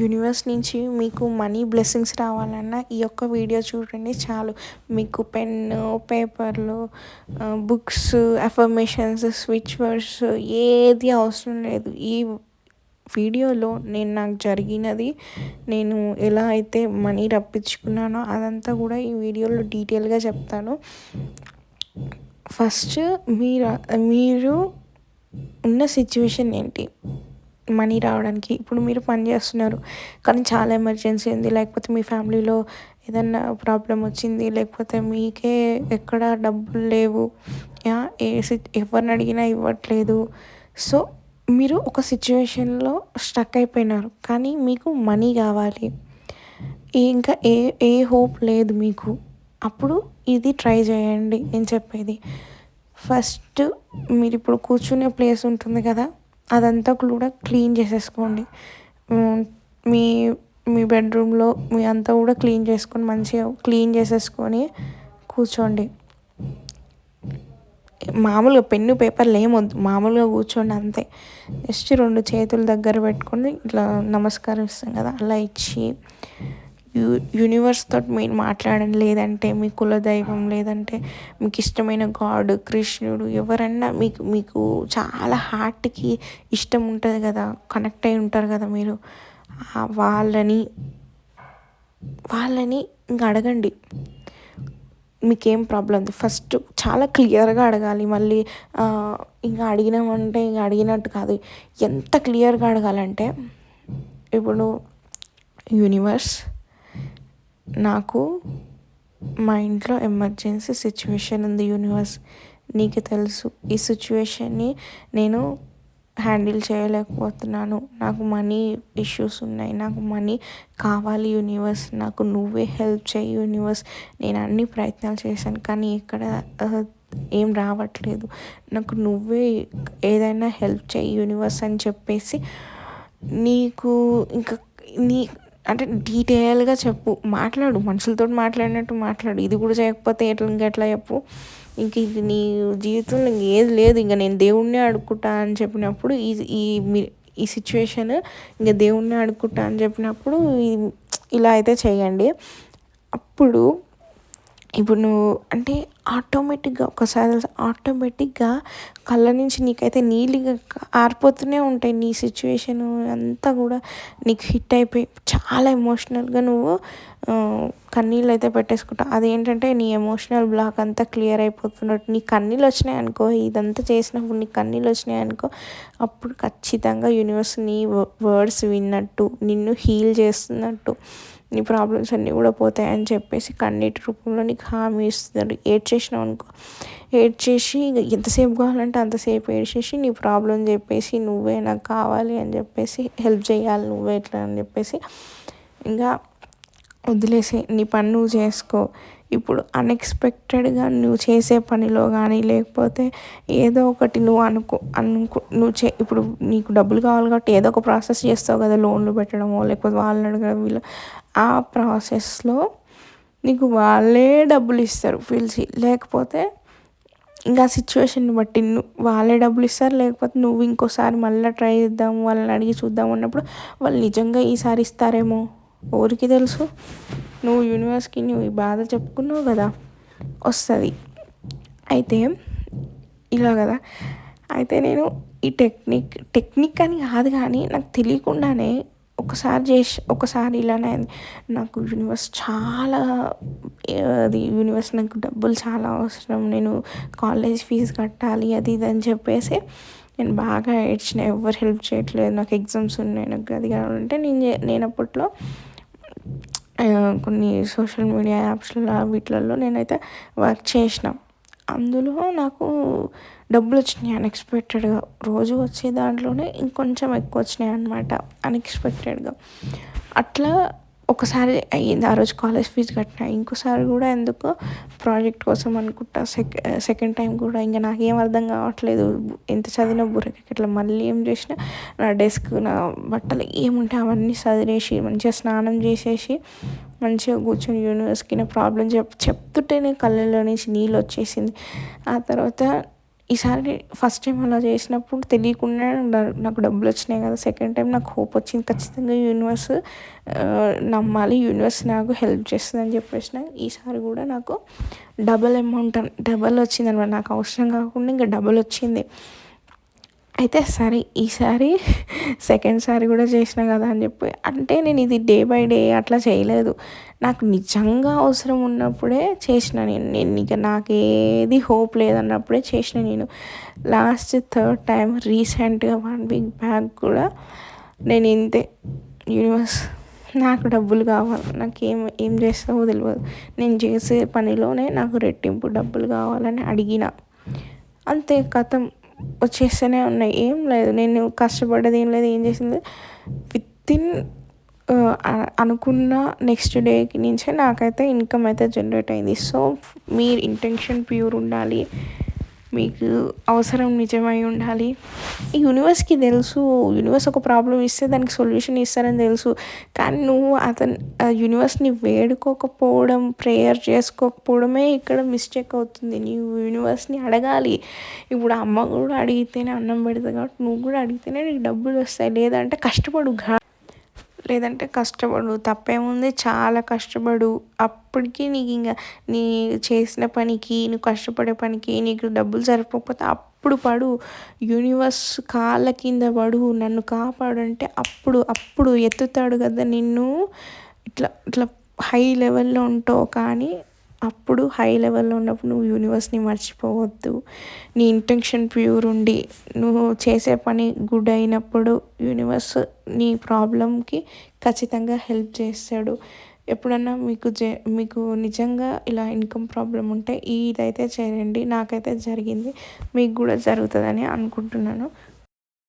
Universe నుంచి మీకు money blessings రావాలన్నా ఈ యొక్క వీడియో చూడండి చాలు. మీకు పెన్ను పేపర్లు బుక్స్ అఫర్మేషన్స్ స్విచ్ వర్డ్స్ ఏది అవసరం లేదు. ఈ వీడియోలో నేను నాకు జరిగినది నేను ఎలా అయితే మనీ రప్పించుకున్నానో అదంతా కూడా ఈ వీడియోలో డీటెయిల్గా చెప్తాను. ఫస్ట్ మీరు మీరు ఉన్న సిచ్యువేషన్ ఏంటి? మనీ రావడానికి ఇప్పుడు మీరు పని చేస్తున్నారు. కానీ చాలా ఎమర్జెన్సీ ఉంది. లేకపోతే మీ ఫ్యామిలీలో ఏదన్నా ప్రాబ్లం వచ్చింది. లేకపోతే మీకే ఎక్కడ డబ్బులు లేవు. ఏ ఎవరిని అడిగినా ఇవ్వట్లేదు. సో మీరు ఒక సిచ్యువేషన్లో స్టక్ అయిపోయినారు. కానీ మీకు మనీ కావాలి. ఇంకా ఏ ఏ హోప్ లేదు మీకు. అప్పుడు ఇది ట్రై చేయండి. నేను చెప్పేది. ఫస్ట్ మీరు ఇప్పుడు కూర్చునే ప్లేస్ ఉంటుంది కదా? అదంతా కూడా క్లీన్ చేసేసుకోండి. మీ మీ బెడ్రూమ్లో మీ అంతా కూడా క్లీన్ చేసుకొని మంచిగా క్లీన్ చేసేసుకొని కూర్చోండి. మామూలుగా పెన్ను పేపర్లు ఏమొద్దు మామూలుగా కూర్చోండి అంతే. జస్ట్ రెండు చేతులు దగ్గర పెట్టుకొని ఇట్లా నమస్కారం ఇస్తాం కదా అలా ఇచ్చి యూ యూనివర్స్ తోటి మీరు మాట్లాడండి. లేదంటే మీ కులదైవం లేదంటే మీకు ఇష్టమైన గాడ్ కృష్ణుడు ఎవరన్నా మీకు మీకు చాలా హార్ట్కి ఇష్టం ఉంటుంది కదా కనెక్ట్ అయి ఉంటారు కదా మీరు. వాళ్ళని వాళ్ళని ఇంకా అడగండి. మీకేం ప్రాబ్లం ఫస్ట్ చాలా క్లియర్గా అడగాలి. మళ్ళీ ఇంకా అడిగినామంటే ఇంకా అడిగినట్టు కాదు. ఎంత క్లియర్గా అడగాలంటే ఇప్పుడు యూనివర్స్ నాకు మా ఇంట్లో ఎమర్జెన్సీ సిచ్యువేషన్ ఉంది యూనివర్స్ నీకు తెలుసు. ఈ సిచ్యువేషన్ని నేను హ్యాండిల్ చేయలేకపోతున్నాను. నాకు మనీ ఇష్యూస్ ఉన్నాయి. నాకు మనీ కావాలి యూనివర్స్. నాకు నువ్వే హెల్ప్ చేయి యూనివర్స్. నేను అన్ని ప్రయత్నాలు చేశాను కానీ ఇక్కడ ఏం రావట్లేదు. నాకు నువ్వే ఏదైనా హెల్ప్ చేయి యూనివర్స్ అని చెప్పేసి నీకు ఇంకా నీ అంటే డీటెయిల్గా చెప్పు. మాట్లాడు. మనుషులతో మాట్లాడినట్టు మాట్లాడు. ఇది కూడా చేయకపోతే ఎట్లా ఇంకెట్లా చెప్పు. ఇంక ఇది నీ జీవితంలో ఏది లేదు. ఇంకా నేను దేవుణ్ణి అడుక్కుంటా అని చెప్పినప్పుడు ఈ ఈ ఈ సిచ్యువేషన్ ఇంకా దేవుణ్ణి అడుక్కుంటా అని చెప్పినప్పుడు ఇలా అయితే చేయండి. అప్పుడు ఇప్పుడు నువ్వు అంటే ఆటోమేటిక్గా ఒకసారి ఆటోమేటిక్గా కళ్ళ నుంచి నీకైతే నీళ్ళు ఆరిపోతూనే ఉంటాయి. నీ సిచ్యువేషన్ అంతా కూడా నీకు హిట్ అయిపోయి చాలా ఎమోషనల్గా నువ్వు కన్నీళ్ళు అయితే పెట్టేసుకుంటావు. అదేంటంటే నీ ఎమోషనల్ బ్లాక్ అంతా క్లియర్ అయిపోతున్నట్టు. నీ కన్నీళ్ళు వచ్చినాయి అనుకో ఇదంతా చేసినప్పుడు నీ కన్నీళ్ళు వచ్చినాయి అనుకో అప్పుడు ఖచ్చితంగా యూనివర్స్ నీ వర్డ్స్ విన్నట్టు నిన్ను హీల్ చేస్తున్నట్టు. నీ ప్రాబ్లమ్స్ అన్నీ కూడా పోతాయని చెప్పేసి కన్నీటి రూపంలో నీకు హామీ ఇస్తున్నారు. ఏడ్ చేసినావు అనుకో. ఏడ్ చేసి ఎంతసేపు కావాలంటే అంతసేపు ఏడ్చేసి నీ ప్రాబ్లం చెప్పేసి నువ్వే నాకు కావాలి అని చెప్పేసి హెల్ప్ చేయాలి నువ్వే ఎట్లా అని చెప్పేసి ఇంకా వదిలేసే నీ పని నువ్వు చేసుకో. ఇప్పుడు అన్ఎక్స్పెక్టెడ్గా నువ్వు చేసే పనిలో కానీ లేకపోతే ఏదో ఒకటి నువ్వు అనుకో అనుకో నువ్వు చే ఇప్పుడు నీకు డబ్బులు కావాలి కాబట్టి ఏదో ఒక ప్రాసెస్ చేస్తావు కదా లోన్లు పెట్టడమో లేకపోతే వాళ్ళని అడగడం వీళ్ళు. ఆ ప్రాసెస్లో నీకు వాళ్ళే డబ్బులు ఇస్తారు పిలిచి. లేకపోతే ఇంకా సిచ్యువేషన్ని బట్టి వాళ్ళే డబ్బులు ఇస్తారు లేకపోతే నువ్వు ఇంకోసారి మళ్ళీ ట్రై చేద్దాం వాళ్ళని అడిగి చూద్దాం అన్నప్పుడు వాళ్ళు నిజంగా ఈసారి ఇస్తారేమో. ఊరికి తెలుసు. నువ్వు యూనివర్స్కి నువ్వు ఈ బాధ చెప్పుకున్నావు కదా వస్తుంది. అయితే ఇలా కదా. అయితే నేను ఈ టెక్నిక్ టెక్నిక్ అని కాదు కానీ నాకు తెలియకుండానే ఒకసారి చేసి ఒకసారి ఇలానే నాకు యూనివర్స్ చాలా అది యూనివర్స్ నాకు డబ్బులు చాలా అవసరం. నేను కాలేజ్ ఫీజు కట్టాలి అది ఇది అని చెప్పేసి నేను బాగా ఏడ్చిన ఎవరు హెల్ప్ చేయట్లేదు. నాకు ఎగ్జామ్స్ ఉన్నాయి నాకు అది కావాలంటే నేను నేను అప్పట్లో కొన్ని సోషల్ మీడియా యాప్స్లలో వీటిలలో నేనైతే వర్క్ చేసిన. అందులో నాకు డబ్బులు వచ్చినాయి అన్ఎక్స్పెక్టెడ్గా రోజు వచ్చే దాంట్లోనే ఇంకొంచెం ఎక్కువ వచ్చినాయి అనమాట అన్ఎక్స్పెక్టెడ్గా అట్లా ఒకసారి అయ్యింది. ఆ రోజు కాలేజ్ ఫీజు కట్టిన. ఇంకోసారి కూడా ఎందుకో ప్రాజెక్ట్ కోసం అనుకుంటా. సెక సెకండ్ టైం కూడా ఇంకా నాకేం అర్థం కావట్లేదు. ఎంత చదివినా బుర్రకి ఇట్లా మళ్ళీ ఏం చేసినా నా డెస్క్ నా బట్టలు ఏముంటే అవన్నీ చదివేసి మంచిగా స్నానం చేసేసి మంచిగా కూర్చొని యూనివర్స్కి నా ప్రాబ్లం చెప్ చెప్తుంటేనే కళ్ళలో నుంచి నీళ్ళు వచ్చేసింది. ఆ తర్వాత ఈసారి ఫస్ట్ టైం అలా చేసినప్పుడు తెలియకుండా నాకు డబ్బులు వచ్చినాయి కదా. సెకండ్ టైం నాకు హోప్ వచ్చింది. ఖచ్చితంగా యూనివర్స్ నమ్మాలి. యూనివర్స్ నాకు హెల్ప్ చేస్తుందని చెప్పేసిన. ఈసారి కూడా నాకు డబల్ అమౌంట్ డబల్ వచ్చింది అనమాట నాకు అవసరం కాకుండా ఇంకా డబల్ వచ్చింది. అయితే సరే ఈసారి సెకండ్ సారి కూడా చేసిన కదా అని చెప్పి. అంటే నేను ఇది డే బై డే అట్లా చేయలేదు. నాకు నిజంగా అవసరం ఉన్నప్పుడే చేసిన నేను. నేను ఇక నాకు ఏది హోప్ లేదన్నప్పుడే చేసిన నేను. లాస్ట్ థర్డ్ టైం రీసెంట్గా వన్ వీక్ బ్యాక్ కూడా నేను ఇంతే. యూనివర్స్ నాకు డబ్బులు కావాలి. నాకు ఏం ఏం చేస్తావో తెలియదు నేను చేసే పనిలోనే నాకు రెట్టింపు డబ్బులు కావాలని అడిగిన. అంతే కథం. వచ్చేస్తూనే ఉన్నాయి. ఏం లేదు. నేను కష్టపడ్డది ఏం లేదు. ఏం చేసింది? విత్ ఇన్ అనుకున్న నెక్స్ట్ డేకి నుంచే నాకైతే ఇన్కమ్ అయితే జనరేట్ అయింది. సో మీ ఇంటెన్షన్ ప్యూర్ ఉండాలి. మీకు అవసరం నిజమై ఉండాలి. ఈ యూనివర్స్కి తెలుసు యూనివర్స్ ఒక ప్రాబ్లం ఇస్తే దానికి సొల్యూషన్ ఇస్తారని తెలుసు. కానీ నువ్వు అతను యూనివర్స్ని వేడుకోకపోవడం ప్రేయర్ చేసుకోకపోవడమే ఇక్కడ మిస్టేక్ అవుతుంది. నీవు యూనివర్స్ని అడగాలి. ఇప్పుడు అమ్మ కూడా అడిగితేనే అన్నం పెడతాయి కాబట్టి నువ్వు కూడా అడిగితేనే నీకు డబ్బులు వస్తాయి. లేదంటే కష్టపడు. లేదంటే కష్టపడు తప్పేముంది చాలా కష్టపడు. అప్పటికి నీకు ఇంకా నీ చేసిన పనికి నువ్వు కష్టపడే పనికి నీకు డబ్బులు సరిపోకపోతే అప్పుడు పడు. యూనివర్స్ కాళ్ళ కింద పడు. నన్ను కాపాడంటే అప్పుడు అప్పుడు ఎత్తుతాడు కదా నిన్ను. ఇట్లా ఇట్లా హై లెవెల్లో ఉంటావు కానీ అప్పుడు హై లెవెల్లో ఉన్నప్పుడు నువ్వు యూనివర్స్ని మర్చిపోవద్దు. నీ ఇంటెన్షన్ ప్యూర్ ఉండి నువ్వు చేసే పని గుడ్ అయినప్పుడు యూనివర్స్ నీ ప్రాబ్లంకి ఖచ్చితంగా హెల్ప్ చేస్తాడు. ఎప్పుడన్నా మీకు జ మీకు నిజంగా ఇలా ఇన్కమ్ ప్రాబ్లం ఉంటే ఇదైతే చేయండి నాకైతే జరిగింది మీకు కూడా జరుగుతుందని అనుకుంటున్నాను.